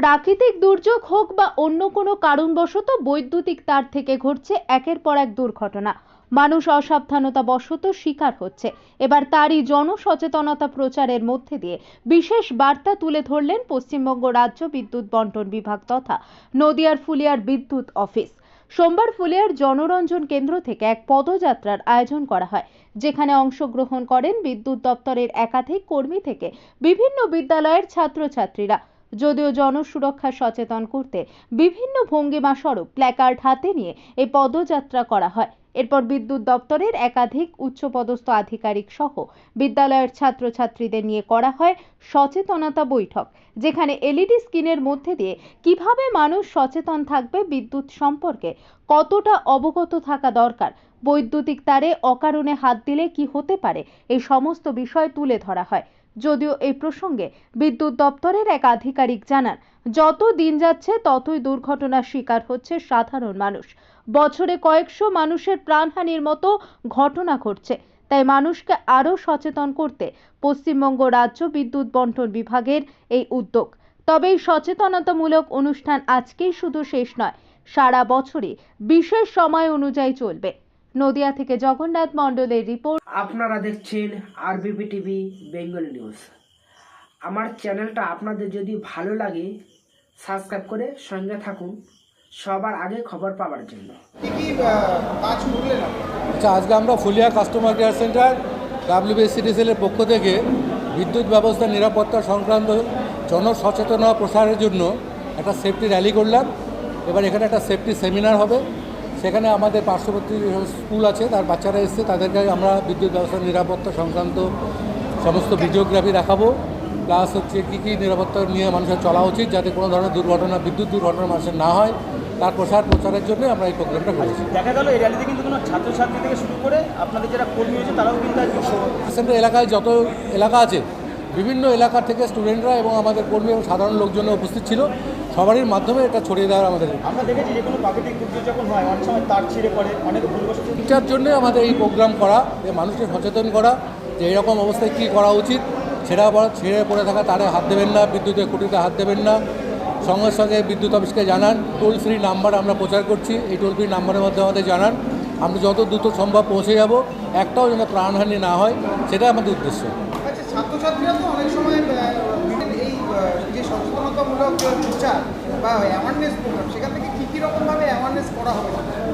প্রাকৃতিক দুর্যোগ হোক বা অন্য কোনো কারণবশত বৈদ্যুতিক তার থেকে ঘটছে একের পর এক দুর্ঘটনা। মানুষ অসাবধানতা বশত শিকার হচ্ছে। এবার তারই জনসচেতনতা প্রচারের মধ্যে দিয়ে বিশেষ বার্তা তুলে ধরলেন পশ্চিমবঙ্গ রাজ্য বিদ্যুৎ বন্টন বিভাগ তথা নদিয়ার ফুলিয়ার বিদ্যুৎ অফিস। সোমবার ফুলিয়ার জনরঞ্জন কেন্দ্র থেকে এক পদযাত্রার আয়োজন করা হয়, যেখানে অংশগ্রহণ করেন বিদ্যুৎ দপ্তরের একাধিক কর্মী থেকে বিভিন্ন বিদ্যালয়ের ছাত্রছাত্রীরা। যদিও জনসুরক্ষা সচেতন করতে বিভিন্ন ভঙ্গিমা স্বরূপ প্ল্যাকার্ড হাতে নিয়ে এই পদযাত্রা করা হয়। এরপর বিদ্যুৎ দপ্তরের একাধিক উচ্চপদস্থ আধিকারিক সহ বিদ্যালয়ের ছাত্রছাত্রীদের নিয়ে করা হয় সচেতনতা বৈঠক, যেখানে এলইডি স্ক্রিনের মধ্যে দিয়ে কীভাবে মানুষ সচেতন থাকবে, বিদ্যুৎ সম্পর্কে কতটা অবগত থাকা দরকার, বৈদ্যুতিক তারে অকারণে হাত দিলে কি হতে পারে, এই সমস্ত বিষয় তুলে ধরা হয়। যদিও এই প্রসঙ্গে বিদ্যুৎ দপ্তরের এক আধিকারিক জানান, যত দিন যাচ্ছে ততই দুর্ঘটনার শিকার হচ্ছে সাধারণ মানুষ। বছরে কয়েকশো মানুষের প্রাণহানির মতো ঘটনা ঘটছে। তাই মানুষকে আরও সচেতন করতে পশ্চিমবঙ্গ রাজ্য বিদ্যুৎ বন্টন বিভাগের এই উদ্যোগ। তবে এই সচেতনতামূলক অনুষ্ঠান আজকেই শুধু শেষ নয়, সারা বছরই বিশেষ সময় অনুযায়ী চলবে। নদিয়া থেকে জগন্নাথ মণ্ডলের রিপোর্ট আপনারা দেখছেন আর আরবিপি টিভি বেঙ্গল নিউজ। আমার চ্যানেলটা আপনাদের যদি ভালো লাগে সাবস্ক্রাইব করে সঙ্গে থাকুন। সবার আগে খবর পাওয়ার জন্য। আচ্ছা আজকে আমরা ফুলিয়া কাস্টমার কেয়ার সেন্টার ডাব্লিউবিএসিডিসিএলের পক্ষ থেকে বিদ্যুৎ ব্যবস্থা নিরাপত্তা সংক্রান্ত জনসচেতনতা প্রসারের জন্য একটা সেফটি র্যালি করলাম। এবার এখানে একটা সেফটি সেমিনার হবে। সেখানে আমাদের পার্শ্ববর্তী স্কুল আছে তার বাচ্চারা এসছে তাদেরকে আমরা বিদ্যুৎ ব্যবস্থা নিরাপত্তা সংক্রান্ত সমস্ত ভিডিওগ্রাফি দেখাবো। প্লাস হচ্ছে কী কী নিরাপত্তা নিয়ে মানুষের চলা উচিত যাতে কোনো ধরনের দুর্ঘটনা বিদ্যুৎ দুর্ঘটনা মানুষের না হয়। তার প্রসার প্রচারের জন্য আমরা এই প্রোগ্রামটা করেছি। দেখা গেল এই র্যালিতে কিন্তু কোনো ছাত্রছাত্রী থেকে শুরু করে আপনাদের যারা কর্মী হয়েছে তারাও কিন্তু এলাকায় যত এলাকা আছে বিভিন্ন এলাকা থেকে স্টুডেন্টরা এবং আমাদের কর্মী এবং সাধারণ লোকজন উপস্থিত ছিল। সবারই মাধ্যমে এটা ছড়িয়ে দেওয়ার আমাদের আমরা দেখেছি যে কোনো প্রাকৃতিক দুর্যোগ যখন হয় অনেক সময় তার ছিঁড়ে পড়ে অনেক এটার জন্য আমাদের এই প্রোগ্রাম করা যে মানুষকে সচেতন করা যে এরকম অবস্থায় কী করা উচিত ছেঁড়া পড়া ছেড়ে পড়ে থাকা তারে হাত দেবেন না বিদ্যুতের খুঁটিতে হাত দেবেন না। সঙ্গে সঙ্গে বিদ্যুৎ অফিসকে জানান টোল ফ্রি নাম্বার আমরা প্রচার করছি এই টোল ফ্রি নাম্বারের মধ্যে আমাদের জানান। আমরা যত দ্রুত সম্ভব পৌঁছে যাব একটাও যেন প্রাণহানি না হয় সেটা আমাদের উদ্দেশ্য। ছাত্রছাত্রীরা তো অনেক সময় এই যে সচেতনতামূলক প্রচার বা অ্যাওয়ারনেস প্রোগ্রাম সেখান থেকে কী কী রকমভাবে অ্যাওয়ারনেস করা হবে?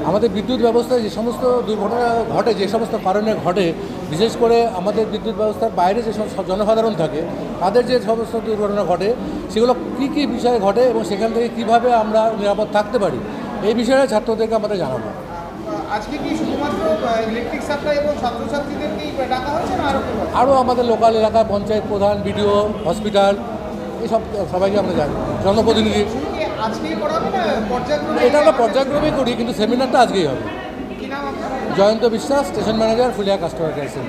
আমাদের বিদ্যুৎ ব্যবস্থায় যে সমস্ত দুর্ঘটনা ঘটে, যে সমস্ত কারণে ঘটে, বিশেষ করে আমাদের বিদ্যুৎ ব্যবস্থার বাইরে যে সমস্ত জনসাধারণ থাকে, তাদের যে সমস্ত দুর্ঘটনা ঘটে, সেগুলো কী কী বিষয়ে ঘটে এবং সেখান থেকে কীভাবে আমরা নিরাপদ থাকতে পারি, এই বিষয়ে ছাত্রদেরকে আমাদের জানাব। আজকে কি শুধুমাত্র ইলেকট্রিক সাপ্লাই এবং ছাত্রছাত্রীদেরকেই ডাকা হয়েছে না আরও আরও আমাদের লোকাল এলাকায় পঞ্চায়েত প্রধান বিডিও হসপিটাল এসব সবাইকে আমরা জানি জনপ্রতিনিধি। এটা আমরা পর্যায়ক্রমেই করি কিন্তু সেমিনারটা আজকেই হবে। Joyanta Biswas station manager Phulia customer care centre